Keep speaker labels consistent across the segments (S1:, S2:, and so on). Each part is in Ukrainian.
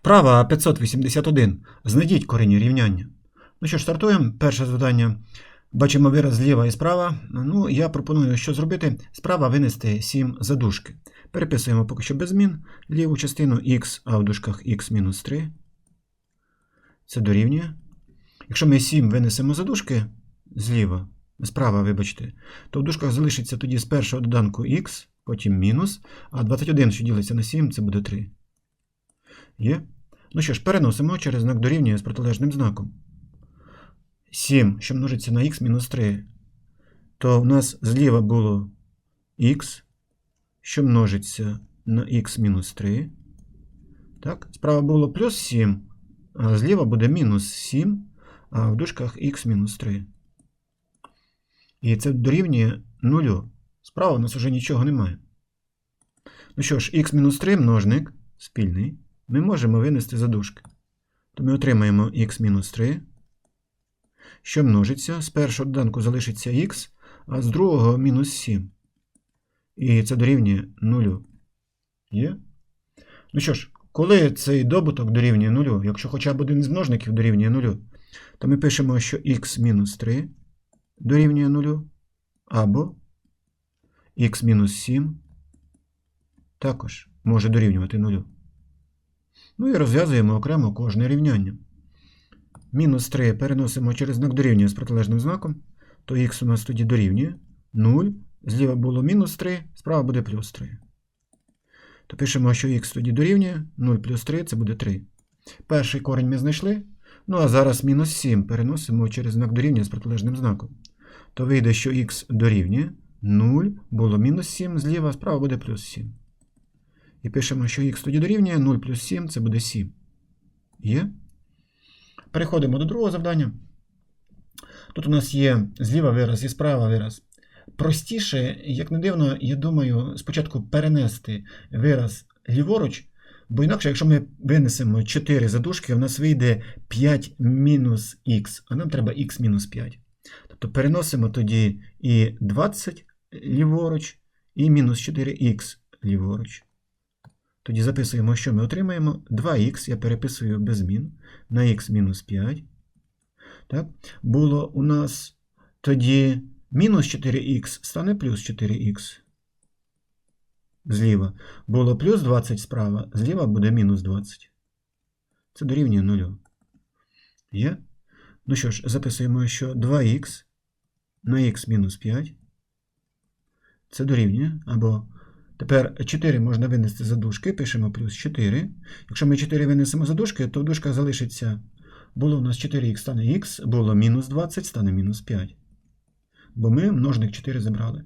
S1: Вправа 581. Знайдіть корені рівняння. Ну що ж, стартуємо. Перше завдання. Бачимо вираз зліва і справа. Ну, я пропоную, що зробити. Справа винести 7 за дужки. Переписуємо поки що без змін. Ліву частину x, а в дужках x мінус 3. Це дорівнює. Якщо ми 7 винесемо за дужки зліва, справа, вибачте, то в дужках залишиться тоді з першого доданку x, потім мінус, а 21, що ділиться на 7, це буде 3. Є? Ну що ж, переносимо через знак дорівнює з протилежним знаком. 7, що множиться на х мінус 3, то в нас зліва було х, що множиться на х мінус 3. Так, справа було плюс 7, а зліва буде мінус 7, а в дужках х мінус 3. І це дорівнює 0. Справа у нас вже нічого немає. Ну що ж, х мінус 3 множник спільний ми можемо винести за дужки. То ми отримаємо х мінус 3, що множиться. З першого доданку залишиться х, а з другого мінус 7. І це дорівнює 0. Є? Ну що ж, коли цей добуток дорівнює 0, якщо хоча б один з множників дорівнює 0, то ми пишемо, що х мінус 3 дорівнює 0, або х мінус 7 також може дорівнювати 0. Ну і розв'язуємо окремо кожне рівняння. Мінус 3 переносимо через знак дорівнює з протилежним знаком, то х у нас тоді дорівнює 0. Зліва було мінус 3, справа буде плюс 3. То пишемо, що х тоді дорівнює 0 плюс 3 це буде 3. Перший корінь ми знайшли. Ну а зараз мінус 7 переносимо через знак дорівнює з протилежним знаком. То вийде, що х дорівнює 0, було мінус 7, зліва, справа буде плюс 7. І пишемо, що х тоді дорівнює 0 плюс 7 це буде 7. Є? Переходимо до другого завдання. Тут у нас є зліва вираз і справа вираз. Простіше, як не дивно, я думаю, спочатку перенести вираз ліворуч, бо інакше, якщо ми винесемо 4 задушки, у нас вийде 5 мінус х, а нам треба х мінус 5. Тобто переносимо тоді і 20 ліворуч, і мінус 4х ліворуч. Тоді записуємо, що ми отримаємо. 2х, я переписую без змін, на х мінус 5. Так? Було у нас тоді мінус 4х стане плюс 4х. Зліва. Було плюс 20 справа, зліва буде мінус 20. Це дорівнює 0. Є? Ну що ж, записуємо, що 2х на х мінус 5. Це дорівнює. Або тепер 4 можна винести за дужки, пишемо плюс 4. Якщо ми 4 винесемо за дужки, то в залишиться. Було у нас 4х стане х, було мінус 20, стане мінус 5. Бо ми множник 4 забрали.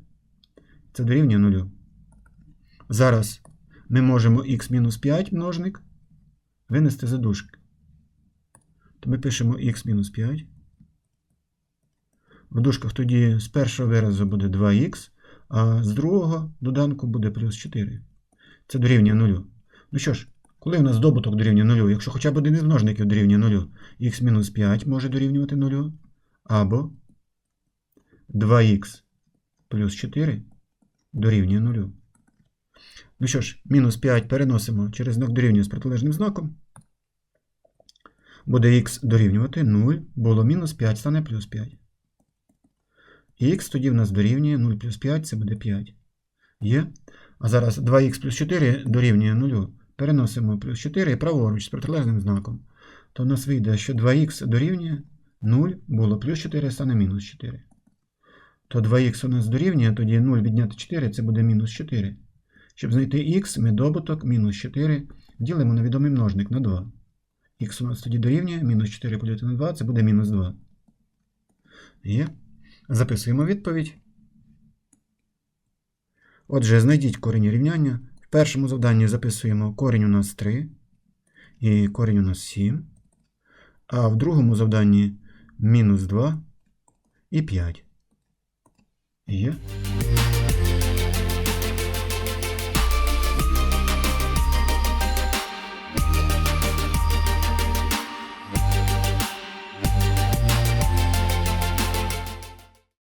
S1: Це дорівнює 0. Зараз ми можемо х мінус 5 множник винести за дужки. То ми пишемо х мінус 5. В дужках тоді з першого виразу буде 2х, а з другого доданку буде плюс 4. Це дорівнює 0. Ну що ж, коли у нас добуток дорівнює 0, якщо хоча б один із множників дорівнює 0, х мінус 5 може дорівнювати 0, або 2х плюс 4 дорівнює 0. Ну що ж, мінус 5 переносимо через знак дорівнює з протилежним знаком. Буде х дорівнювати 0, було мінус 5, стане плюс 5. І х тоді в нас дорівнює 0 плюс 5, це буде 5. Є. А зараз 2х плюс 4 дорівнює 0. Переносимо плюс 4 і праворуч з протилежним знаком. То в нас вийде, що 2х дорівнює 0, було плюс 4, стане мінус 4. То 2х у нас дорівнює, тоді 0 відняти 4 це буде мінус 4. Щоб знайти х, ми добуток мінус 4 ділимо на відомий множник на 2. Х у нас тоді дорівнює, мінус 4 поділити на 2, це буде мінус 2. Є. Записуємо відповідь. Отже, знайдіть корінь рівняння. В першому завданні записуємо корінь у нас 3 і корінь у нас 7. А в другому завданні мінус 2 і 5. Є.